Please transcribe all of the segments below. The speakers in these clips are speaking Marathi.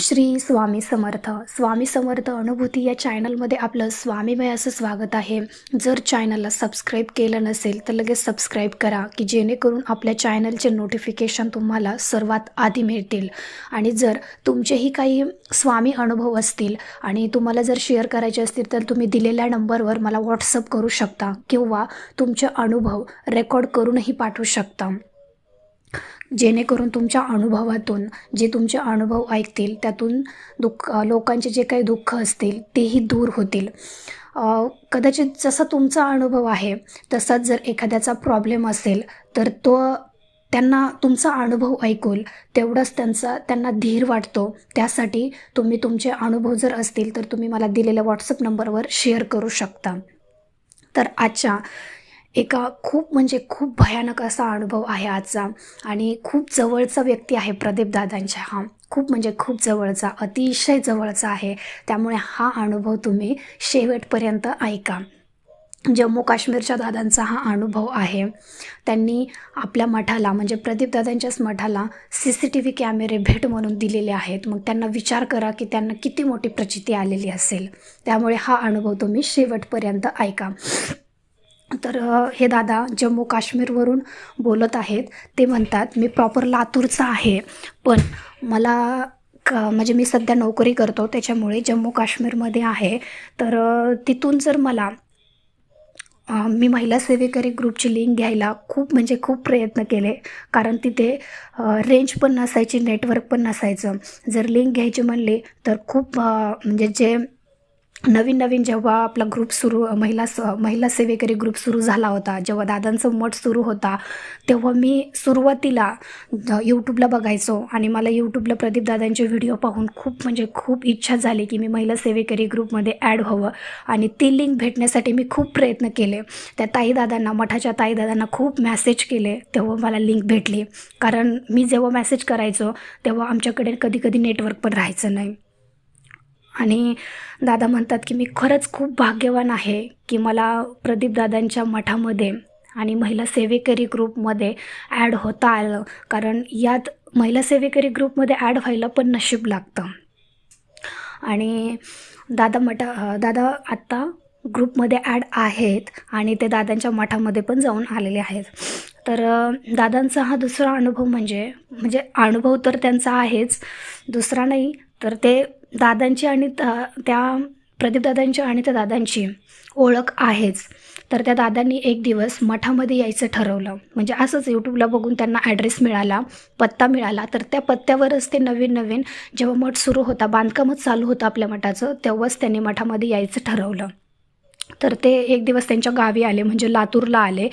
श्री स्वामी समर्थ. स्वामी समर्थ अनुभूती या चॅनलमध्ये आपलं स्वामीमय असं स्वागत आहे. जर चॅनलला सबस्क्राईब केलं नसेल तर लगेच सबस्क्राईब करा की जेणेकरून आपल्या चॅनलचे नोटिफिकेशन तुम्हाला सर्वात आधी मिळतील. आणि जर तुमचेही काही स्वामी अनुभव असतील आणि तुम्हाला जर शेअर करायचे असतील तर तुम्ही दिलेल्या नंबरवर मला व्हॉट्सअप करू शकता किंवा तुमचे अनुभव रेकॉर्ड करूनही पाठवू शकता. जेणेकरून तुमच्या अनुभवातून जे तुमचे अनुभव ऐकतील त्यातून दुःख लोकांचे जे काही दुःख असतील तेही दूर होतील. कदाचित जसा तुमचा अनुभव आहे तसाच जर एखाद्याचा प्रॉब्लेम असेल तर तो त्यांना तुमचा अनुभव ऐकून तेवढंच त्यांचा त्यांना धीर वाटतो. त्यासाठी तुम्ही तुमचे अनुभव जर असतील तर तुम्ही मला दिलेल्या व्हॉट्सअप नंबरवर शेअर करू शकता. तर आजच्या एका खूप म्हणजे खूप भयानक असा अनुभव आहे आजचा. आणि खूप जवळचा व्यक्ती आहे प्रदीप दादांच्या. हा खूप म्हणजे खूप जवळचा अतिशय जवळचा आहे. त्यामुळे हा अनुभव तुम्ही शेवटपर्यंत ऐका. जम्मू काश्मीरच्या दादांचा हा अनुभव आहे. त्यांनी आपल्या मठाला म्हणजे प्रदीप दादांच्याच मठाला सी सी टी व्ही कॅमेरे भेट म्हणून दिलेले आहेत. मग त्यांना विचार करा की त्यांना किती मोठी प्रचिती आलेली असेल. त्यामुळे हा अनुभव तुम्ही शेवटपर्यंत ऐका. तर हे दादा जम्मू काश्मीरवरून बोलत आहेत. ते म्हणतात मी प्रॉपर लातूरचा आहे. पण मला का म्हणजे मी सध्या नोकरी करतो. त्याच्यामुळे जम्मू काश्मीरमध्ये आहे. तर तिथून जर मला मी महिला सेवेकरी ग्रुपची लिंक घ्यायला खूप म्हणजे खूप प्रयत्न केले. कारण तिथे रेंज पण नसायची नेटवर्क पण नसायचं. जर लिंक घ्यायची म्हणली तर खूप म्हणजे जे नवीन नवीन जेव्हा आपला ग्रुप सुरू महिला स महिला सेवेकरी ग्रुप सुरू झाला होता जेव्हा दादांचं मठ सुरू होता तेव्हा मी सुरुवातीला यूट्यूबला बघायचो आणि मला यूट्यूबला प्रदीप दादांचे व्हिडिओ पाहून खूप म्हणजे खूप इच्छा झाली की मी महिला सेवेकरी ग्रुपमध्ये ॲड व्हावं आणि ती लिंक भेटण्यासाठी मी खूप प्रयत्न केले. त्या ताईदादांना मठाच्या ताईदादांना खूप मॅसेज केले तेव्हा मला लिंक भेटली. कारण मी जेव्हा मॅसेज करायचो तेव्हा आमच्याकडे कधी कधी नेटवर्क पण राहायचं नाही. आणि दादा म्हणतात की मी खरंच खूप भाग्यवान आहे की मला प्रदीप दादांच्या मठामध्ये आणि महिला सेवेकरी ग्रुपमध्ये ॲड होता आलं. कारण यात महिला सेवेकरी ग्रुपमध्ये ॲड व्हायला पण नशीब लागतं. आणि दादा मठा दादा आत्ता ग्रुपमध्ये ॲड आहेत आणि ते दादांच्या मठामध्ये पण जाऊन आलेले आहेत. तर दादांचा हा दुसरा अनुभव म्हणजे म्हणजे अनुभव तर त्यांचा आहेच. दुसरा नाही तर ते दादांची आणि त्या त्या प्रदीपदादांची आणि त्या दादांची ओळख आहेच. तर त्या दादांनी एक दिवस मठामध्ये यायचं ठरवलं. म्हणजे असंच यूट्यूबला बघून त्यांना ॲड्रेस मिळाला पत्ता मिळाला. तर त्या पत्त्यावरच ते नवीन नवीन जेव्हा मठ सुरू होता बांधकामच चालू होतं आपल्या मठाचं तेव्हाच त्यांनी मठामध्ये यायचं ठरवलं. तर ते एक दिवस त्यांच्या गावी आले म्हणजे लातूरला आले.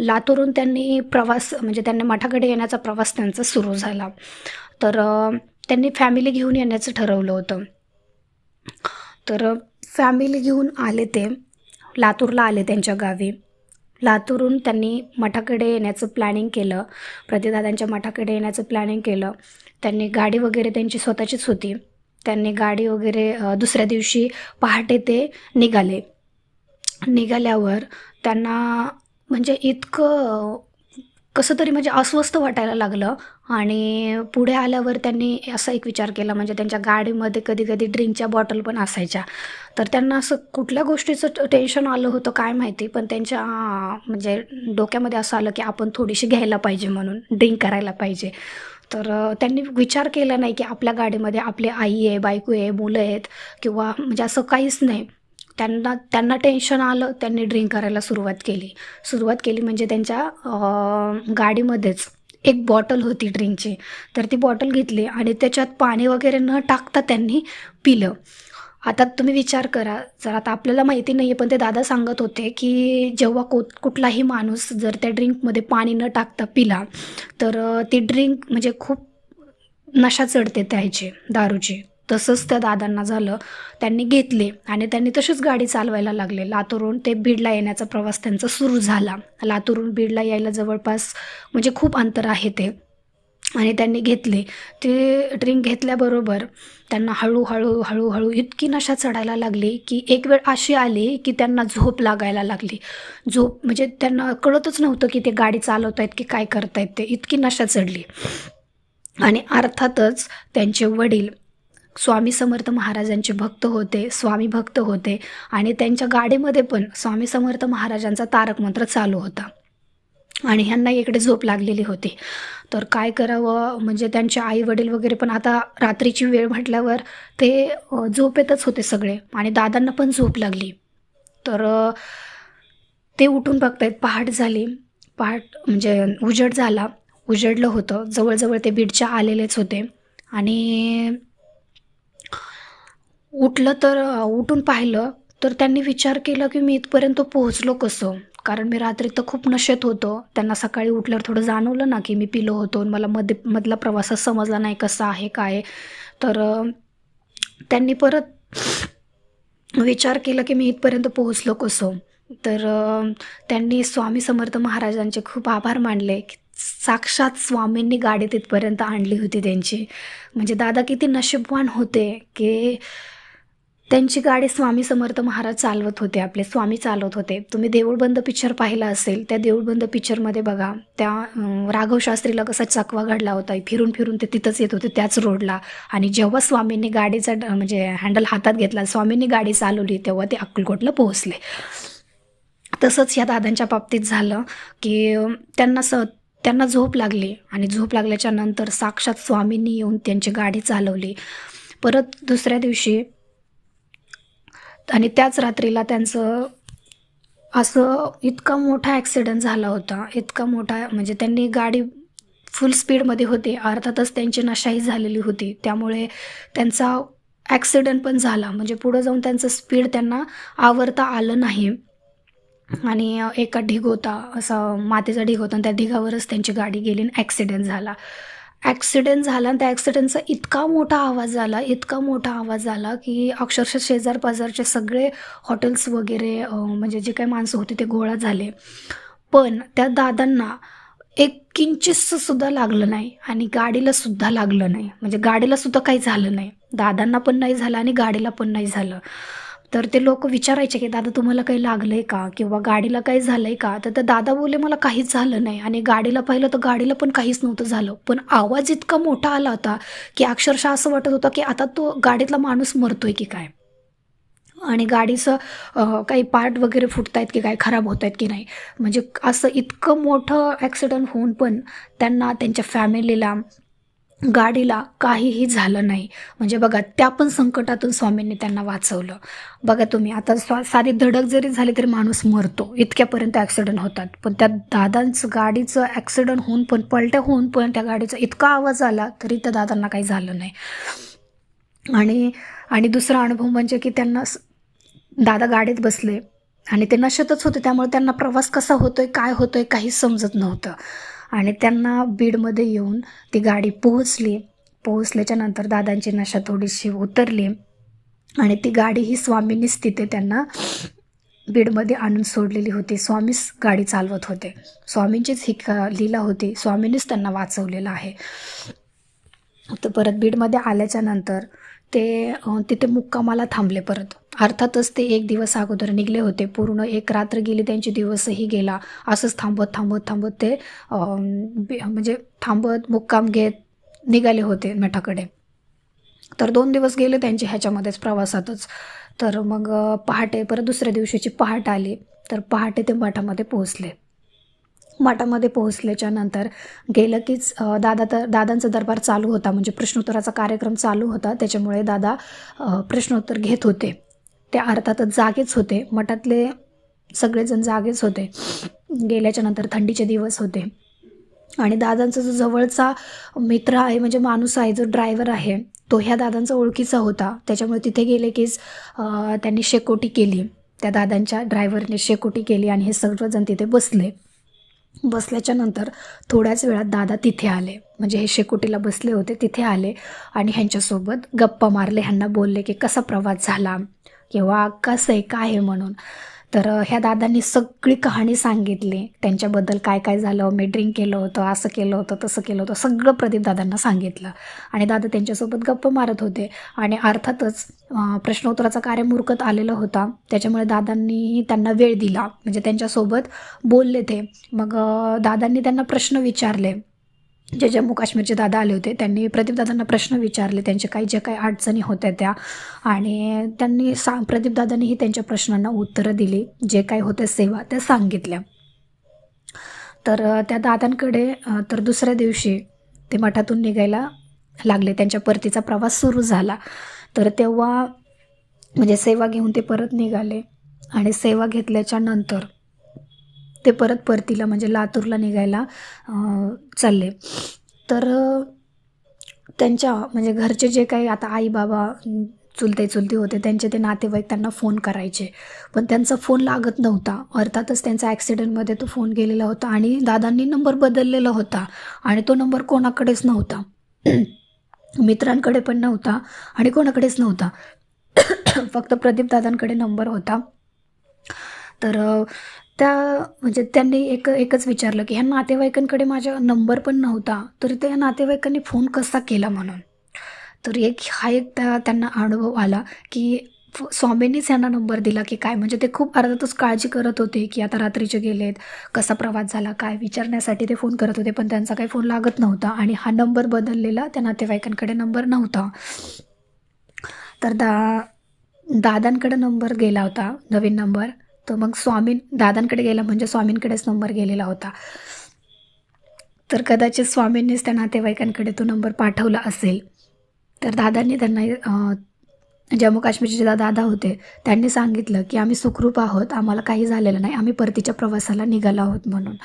लातूरून त्यांनी प्रवास म्हणजे त्यांनी मठाकडे येण्याचा प्रवास त्यांचा सुरू झाला. तर त्यांनी फॅमिली घेऊन येण्याचं ठरवलं होतं. तर फॅमिली घेऊन आले ते लातूरला आले त्यांच्या गावी. लातूरून त्यांनी मठाकडे येण्याचं प्लॅनिंग केलं. प्रतिदादांच्या मठाकडे येण्याचं प्लॅनिंग केलं. त्यांनी गाडी वगैरे त्यांची स्वतःचीच होती. त्यांनी गाडी वगैरे दुसऱ्या दिवशी पहाटे ते निघाले. निघाल्यावर त्यांना म्हणजे इतकं कसं तरी म्हणजे अस्वस्थ वाटायला लागलं. आणि पुढे आल्यावर त्यांनी असा एक विचार केला म्हणजे त्यांच्या गाडीमध्ये कधी कधी ड्रिंकच्या बॉटल पण असायच्या. तर त्यांना असं कुठल्या गोष्टीचं टेन्शन आलं होतं काय माहिती पण त्यांच्या म्हणजे डोक्यामध्ये असं आलं की आपण थोडीशी घ्यायला पाहिजे म्हणून ड्रिंक करायला पाहिजे. तर त्यांनी विचार केला नाही की आपल्या गाडीमध्ये आपली आई आहे बायको आहे मुलं आहेत किंवा म्हणजे असं काहीच नाही. त्यांना त्यांना टेन्शन आलं त्यांनी ड्रिंक करायला सुरुवात केली. सुरुवात केली म्हणजे त्यांच्या गाडीमध्येच. एक बॉटल होती ड्रिंकची. तर ती बॉटल घेतली आणि त्याच्यात पाणी वगैरे न टाकता त्यांनी पिलं. आता तुम्ही विचार करा जर आता आपल्याला माहिती नाही आहे पण ते दादा सांगत होते की जेव्हा को कुठलाही माणूस जर त्या ड्रिंकमध्ये पाणी न टाकता पिला तर ती ड्रिंक म्हणजे खूप नशा चढते त्याची दारूची. तसंच त्या दादांना झालं. त्यांनी घेतले आणि त्यांनी तशीच गाडी चालवायला लागले. लातूरून ते बीडला येण्याचा प्रवास त्यांचा सुरू झाला. लातूरून बीडला यायला जवळपास म्हणजे खूप अंतर आहे ते. आणि त्यांनी घेतले. ते ड्रिंक घेतल्याबरोबर त्यांना हळूहळू हळूहळू इतकी नशा चढायला लागली की एक वेळ अशी आली की त्यांना झोप लागायला लागली. झोप म्हणजे त्यांना कळतच नव्हतं की ते गाडी चालवत आहेत की काय करतायत ते. इतकी नशा चढली. आणि अर्थातच त्यांचे वडील स्वामी समर्थ महाराजांचे भक्त होते स्वामी भक्त होते आणि त्यांच्या गाडीमध्ये पण स्वामी समर्थ महाराजांचा तारक मंत्र चालू होता. आणि ह्यांना इकडे झोप लागलेली होती. तर काय करावं? म्हणजे त्यांचे आई वडील वगैरे पण आता रात्रीची वेळ म्हटल्यावर ते झोपेतच होते सगळे आणि दादांना पण झोप लागली. तर ते उठून बघतायत पहाट झाली. पहाट म्हणजे उजेड झाला. उजेडलं होतं. जवळजवळ ते बीडच्या आलेलेच होते. आणि उठलं तर उठून पाहिलं तर त्यांनी विचार केला की मी इथपर्यंत पोहोचलो कसं? कारण मी रात्री तर खूप नशेत होतो. त्यांना सकाळी उठल्यावर थोडं जाणवलं ना की मी पिलो होतो आणि मला मध्ये मधला प्रवासात समजला नाही कसा आहे काय तर त्यांनी परत विचार केला की मी इथपर्यंत पोहोचलो कसं? तर त्यांनी स्वामी समर्थ महाराजांचे खूप आभार मानले की साक्षात स्वामींनी गाडी तिथपर्यंत आणली होती त्यांची. म्हणजे दादा किती नशीबवान होते की त्यांची गाडी स्वामी समर्थ महाराज चालवत होते आपले. स्वामी चालवत होते. तुम्ही देऊळबंद पिक्चर पाहिला असेल त्या देऊळबंद पिक्चरमध्ये बघा त्या राघव शास्त्रीला कसा चकवा घडला होता. फिरून फिरून ते तिथंच येत होते त्याच रोडला. आणि जेव्हा स्वामींनी गाडीचा ड- म्हणजे हँडल हातात घेतला स्वामींनी गाडी चालवली तेव्हा ते अक्कलकोटला पोहोचले. तसंच या दादांच्या बाबतीत झालं की त्यांना स त्यांना झोप लागली. आणि झोप लागल्याच्या नंतर साक्षात स्वामींनी येऊन त्यांची गाडी चालवली. परत दुसऱ्या दिवशी आणि त्याच रात्रीला त्यांचं असं इतका मोठा ॲक्सिडेंट झाला होता. इतका मोठा म्हणजे त्यांनी गाडी फुल स्पीडमध्ये होती. अर्थातच त्यांची नशाही झालेली होती. त्यामुळे त्यांचा ॲक्सिडेंट पण झाला. म्हणजे पुढं जाऊन त्यांचं स्पीड त्यांना आवरता आलं नाही. आणि एका ढिग होता असा मातीचा ढिग होता त्या ढिगावरच त्यांची गाडी गेली आणि ॲक्सिडेंट झाला. ॲक्सिडेंट झाला आणि त्या ॲक्सिडेंटचा इतका मोठा आवाज आला इतका मोठा आवाज आला की अक्षरशः शेजार पाजारचे सगळे हॉटेल्स वगैरे म्हणजे जे काही माणसं होती ते गोळा झाले. पण त्या दादांना एक किंचितसुद्धा लागलं नाही आणि गाडीलासुद्धा लागलं नाही. म्हणजे गाडीलासुद्धा काही झालं नाही. दादांना पण नाही झालं आणि गाडीला पण नाही झालं. तर ते लोक विचारायचे की दादा तुम्हाला काही लागलं आहे का? किंवा गाडीला काही झालं आहे का? तर दादा बोलले मला काहीच झालं नाही. आणि गाडीला पाहिलं तर गाडीला पण काहीच नव्हतं झालं. पण आवाज इतका मोठा आला होता की अक्षरशः असं वाटत होतं की आता तो गाडीतला माणूस मरतोय की काय? आणि गाडीचं काही पार्ट वगैरे फुटत आहेत की काय खराब होत आहेत की नाही? म्हणजे असं इतकं मोठं ॲक्सिडेंट होऊन पण त्यांना त्यांच्या फॅमिलीला गाडीला काहीही झालं नाही. म्हणजे बघा त्या पण संकटातून स्वामींनी त्यांना वाचवलं. बघा तुम्ही आता स्वा साधी धडक जरी झाली तरी माणूस मरतो. इतक्यापर्यंत ॲक्सिडेंट होतात. पण त्या दादांचं गाडीचं ॲक्सिडेंट होऊन पण पलट्या होऊन पण त्या गाडीचा इतका आवाज आला तरी त्या दादांना काही झालं नाही. आणि आणि दुसरा अनुभव म्हणजे की त्यांना स- दादा गाडीत बसले आणि ते नशेतच होते. त्यामुळे त्यांना प्रवास कसा होतोय काय होतोय काहीच समजत नव्हतं. आणि त्यांना बीडमध्ये येऊन ती गाडी पोहोचली. पोहोचल्याच्या नंतर दादांची नशा थोडीशी उतरली. आणि ती गाडी ही स्वामींनीच तिथे त्यांना बीडमध्ये आणून सोडलेली होती. स्वामीच गाडी चालवत होते. स्वामींचीच ही लीला होती. स्वामींनीच त्यांना वाचवलेलं आहे. तर परत बीडमध्ये आल्याच्यानंतर ते तिथे मुक्कामाला थांबले परत. अर्थातच ते एक दिवस अगोदर निघले होते. पूर्ण एक रात्र गेली त्यांची दिवसही गेला. असंच थांबत थांबत थांबत ते म्हणजे थांबत मुक्काम घेत निघाले होते मठाकडे. तर दोन दिवस गेले त्यांचे ह्याच्यामध्येच प्रवासातच. तर मग पहाटे परत दुसऱ्या दिवशीची पहाट आली. तर पहाटे ते मठामध्ये पोहोचले. मठामध्ये पोहोचल्याच्या नंतर गेलं कीच दादा तर दादांचा दरबार चालू होता. म्हणजे प्रश्नोत्तराचा कार्यक्रम चालू होता. त्याच्यामुळे दादा प्रश्नोत्तर घेत होते. ते अर्थातच जागेच होते. मठातले सगळेजण जागेच होते. गेल्याच्यानंतर थंडीचे दिवस होते. आणि दादांचा जो जवळचा मित्र आहे म्हणजे माणूस आहे जो ड्रायव्हर आहे तो ह्या दादांचा ओळखीचा होता. त्याच्यामुळे तिथे गेले कीच त्यांनी शेकोटी केली. त्या दादांच्या ड्रायव्हरने शेकोटी केली आणि हे सर्वजण तिथे बसले. बसल्याच्या नंतर थोड्याच वेळात दादा तिथे आले. म्हणजे हे शेकोटीला बसले होते तिथे आले आणि ह्यांच्यासोबत गप्पा मारले. ह्यांना बोलले की कसा प्रवास झाला? किंवा कसं आहे काय आहे म्हणून. तर ह्या दादांनी सगळी कहाणी सांगितली. त्यांच्याबद्दल काय काय झालं? मी ड्रिंक केलं होतं असं केलं होतं तसं केलं होतं. सगळं प्रदीप दादांना सांगितलं. आणि दादा त्यांच्यासोबत गप्पा मारत होते. आणि अर्थातच प्रश्नोत्तराचा कार्य मुरकत आलेला होता. त्याच्यामुळे दादांनी त्यांना वेळ दिला. म्हणजे त्यांच्यासोबत बोलले ते. मग दादांनी त्यांना प्रश्न विचारले. जे जम्मू काश्मीरचे दादा आले होते त्यांनी प्रदीपदादांना प्रश्न विचारले त्यांचे काही जे काही अडचणी होत्या त्या. आणि त्यांनी सा प्रदीपदादांनीही त्यांच्या प्रश्नांना उत्तरं दिली जे काही होत्या सेवा त्या सांगितल्या. तर त्या दादांकडे तर दुसऱ्या दिवशी ते मठातून निघायला लागले त्यांच्या परतीचा प्रवास सुरू झाला. तर तेव्हा म्हणजे सेवा घेऊन ते परत निघाले. आणि सेवा घेतल्याच्या नंतर ते परत परतीला म्हणजे लातूरला निघायला चालले. तर त्यांच्या म्हणजे घरचे जे काही आता आई बाबा चुलते चुलते होते त्यांचे ते नातेवाईक त्यांना फोन करायचे. पण त्यांचा फोन लागत नव्हता. अर्थातच त्यांचा ॲक्सिडेंटमध्ये तो फोन गेलेला होता आणि दादांनी नंबर बदललेला होता आणि तो नंबर कोणाकडेच नव्हता. मित्रांकडे पण नव्हता आणि कोणाकडेच नव्हता. फक्त प्रदीप दादांकडे नंबर होता. तर त्या म्हणजे त्यांनी एक एकच विचारलं की ह्या नातेवाईकांकडे माझा नंबर पण नव्हता तर त्या नातेवाईकांनी फोन कसा केला म्हणून? तर एक हा एक त्या त्यांना अनुभव आला की स्वामींनीच यांना नंबर दिला की काय? म्हणजे ते खूप अर्धातच काळजी करत होते की आता रात्रीचे गेलेत कसा प्रवास झाला काय? विचारण्यासाठी ते फोन करत होते पण त्यांचा काही फोन लागत नव्हता आणि हा नंबर बदललेला त्या नातेवाईकांकडे नंबर नव्हता. तर दा दादांकडे नंबर गेला होता नवीन नंबर. तर मग स्वामी दादांकडे गेला म्हणजे स्वामींकडेच नंबर गेलेला होता. तर कदाचित स्वामींनीच त्या नातेवाईकांकडे तो नंबर पाठवला असेल. तर दादांनी त्यांना जम्मू काश्मीरचे जे दादा होते त्यांनी सांगितलं की आम्ही सुखरूप आहोत आम्हाला काही झालेलं नाही आम्ही परतीच्या प्रवासाला निघालो आहोत म्हणून.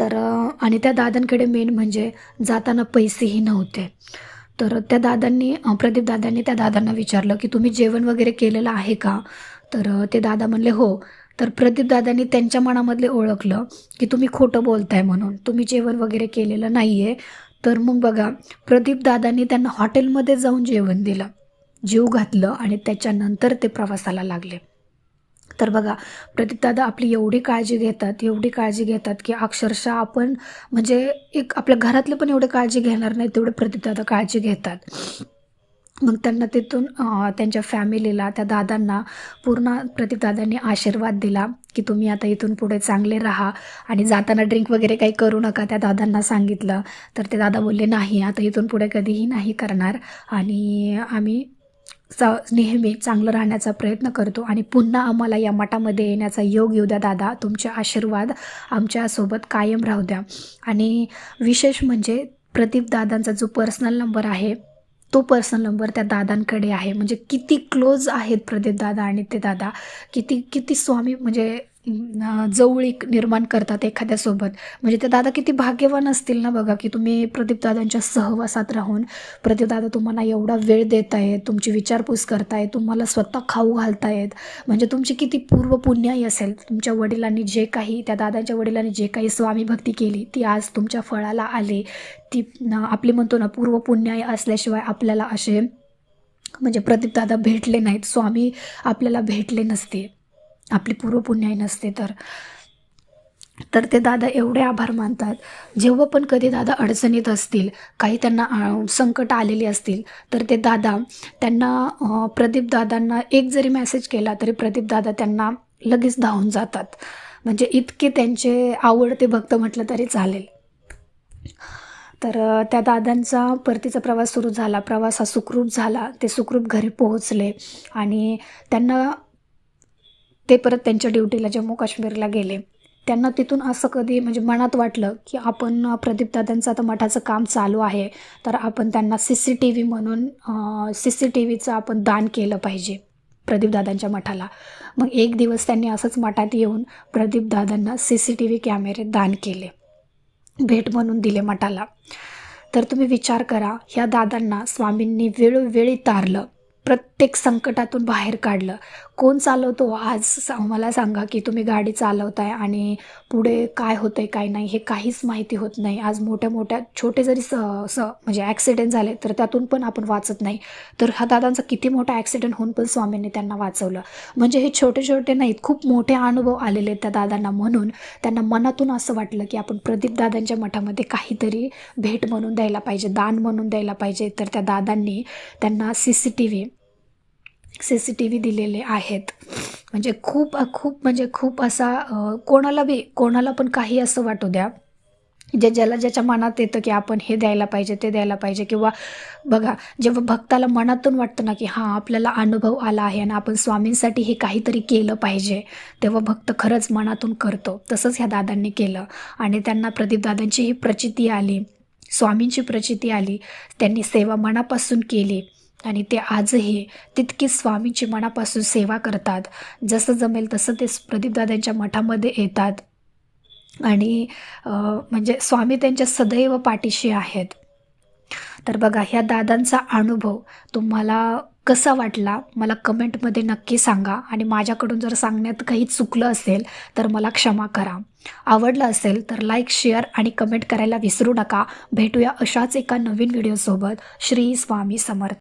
तर आणि त्या दादांकडे मेन म्हणजे जाताना पैसेही नव्हते. तर त्या दादांनी प्रदीप दादांनी त्या दादांना विचारलं की तुम्ही जेवण वगैरे केलेलं आहे का? तर ते दादा म्हणले हो. तर प्रदीप दादांनी त्यांच्या मनामधले ओळखलं की तुम्ही खोटं बोलताय म्हणून. तुम्ही जेवण वगैरे केलेलं नाही आहे तर मग बघा प्रदीप दादांनी त्यांना हॉटेलमध्ये जाऊन जेवण दिलं. जीव घातलं आणि त्याच्यानंतर ते प्रवासाला लागले. तर बघा प्रदीपदादा आपली एवढी काळजी घेतात एवढी काळजी घेतात की अक्षरशः आपण म्हणजे एक आपल्या घरातले पण एवढे काळजी घेणार नाही तेवढे प्रदीपदादा काळजी घेतात. मग त्यांना तिथून त्यांच्या फॅमिलीला त्या दादांना पूर्ण प्रदीपदादांनी आशीर्वाद दिला की तुम्ही आता इथून पुढे चांगले राहा आणि जाताना ड्रिंक वगैरे काही करू नका त्या दादांना सांगितलं. तर ते दादा बोलले नाही आता इथून पुढे कधीही नाही करणार आणि आम्ही स नेहमी चांगलं राहण्याचा प्रयत्न करतो आणि पुन्हा आम्हाला या मठामध्ये येण्याचा योग येऊ द्या दादा तुमचे आशीर्वाद आमच्यासोबत कायम राहू द्या. आणि विशेष म्हणजे प्रदीप दादांचा जो पर्सनल नंबर आहे तो पर्सनल नंबर त्या दादांकडे आहे. म्हणजे किती क्लोज आहेत प्रदीप दादा आणि ते दादा. किती किती स्वामी म्हणजे जवळीक निर्माण करतात एखाद्यासोबत. म्हणजे ते दादा किती भाग्यवान असतील ना बघा की तुम्ही प्रदीप दादांच्या सहवासात राहून प्रदीप दादा तुम्हाला एवढा वेळ देत आहेत तुमची विचारपूस करतायत तुम्हाला स्वतः खाऊ घालतायत. म्हणजे तुमची किती पूर्व पुण्याई असेल तुमच्या वडिलांनी जे काही त्या दादांच्या वडिलांनी जे काही स्वामी भक्ती केली ती आज तुमच्या फळाला आली. ती आपली म्हणतो ना पूर्व पुण्याई असल्याशिवाय आपल्याला असे म्हणजे प्रदीप दादा भेटले नाहीत स्वामी आपल्याला भेटले नसते. आपली पूर्वपुण्याई नसते तर. तर ते दादा एवढे आभार मानतात. जेव्हा पण कधी दादा अडचणीत असतील काही त्यांना संकट आलेली असतील तर ते दादा त्यांना प्रदीप दादांना एक जरी मेसेज केला तरी प्रदीप दादा त्यांना लगेच धावून जातात. म्हणजे इतके त्यांचे आवडते भक्त म्हटलं तरी चालेल. तर त्या दादांचा परतीचा प्रवास सुरू झाला. प्रवास हा सुखरूप झाला. ते सुखरूप घरी पोहोचले. आणि त्यांना ते परत त्यांच्या ड्युटीला जम्मू काश्मीरला गेले. त्यांना तिथून असं कधी म्हणजे मनात वाटलं की आपण अ, प्रदीपदादांचं आता मठाचं काम चालू आहे तर आपण त्यांना सी सी टी व्ही म्हणून सी सी टी व्हीचं आपण दान केलं पाहिजे प्रदीपदादांच्या मठाला. मग एक दिवस त्यांनी असंच मठात येऊन प्रदीपदादांना सी सी टी व्ही कॅमेरे दान केले. भेट म्हणून दिले मठाला. तर तुम्ही विचार करा ह्या दादांना स्वामींनी वेळोवेळी तारलं. प्रत प्रत्येक संकटातून बाहेर काढलं. कोण चालवतो आज सा- मला सांगा की तुम्ही गाडी चालवताय आणि पुढे काय होतंय काय नाही हे काहीच माहिती होत नाही. आज मोठ्या मोठ्या छोटे जरी स स म्हणजे ॲक्सिडेंट झाले तर त्यातून पण आपण वाचत नाही. तर हा दादांचा किती मोठा ॲक्सिडेंट होऊन पण स्वामींनी त्यांना वाचवलं. म्हणजे हे छोटे छोटे नाहीत खूप मोठे अनुभव आलेले त्या दादांना म्हणून. त्यांना मनातून असं वाटलं की आपण प्रदीप दादांच्या मठामध्ये काहीतरी भेट म्हणून द्यायला पाहिजे दान म्हणून द्यायला पाहिजे. तर त्या दादांनी त्यांना C C T V C C T V दिलेले आहेत. म्हणजे खूप खूप म्हणजे खूप असा कोणाला बी कोणाला पण काही असं वाटू द्या. जे ज्याला ज्याच्या मनात येतं की आपण हे द्यायला पाहिजे ते द्यायला पाहिजे किंवा बघा जेव्हा भक्ताला मनातून वाटतं ना की हां आपल्याला अनुभव आला आहे आणि आपण स्वामींसाठी हे काहीतरी केलं पाहिजे तेव्हा भक्त खरंच मनातून करतो. तसंच ह्या दादांनी केलं. आणि त्यांना प्रदीपदादांची ही प्रचिती आली स्वामींची प्रचिती आली त्यांनी सेवा मनापासून केली. आणि ते आजही तितकी स्वामीची मनापासून सेवा करतात. जसं जमेल तसं ते प्रदीपदादांच्या मठामध्ये येतात. आणि म्हणजे स्वामी त्यांच्या सदैव पाठीशी आहेत. तर बघा ह्या दादांचा अनुभव तुम्हाला कसा वाटला? मला कमेंटमध्ये नक्की सांगा. आणि माझ्याकडून जर सांगण्यात काही चुकलं असेल तर मला क्षमा करा. आवडलं असेल तर लाईक शेअर आणि कमेंट करायला विसरू नका. भेटूया अशाच एका नवीन व्हिडिओसोबत. श्री स्वामी समर्थ.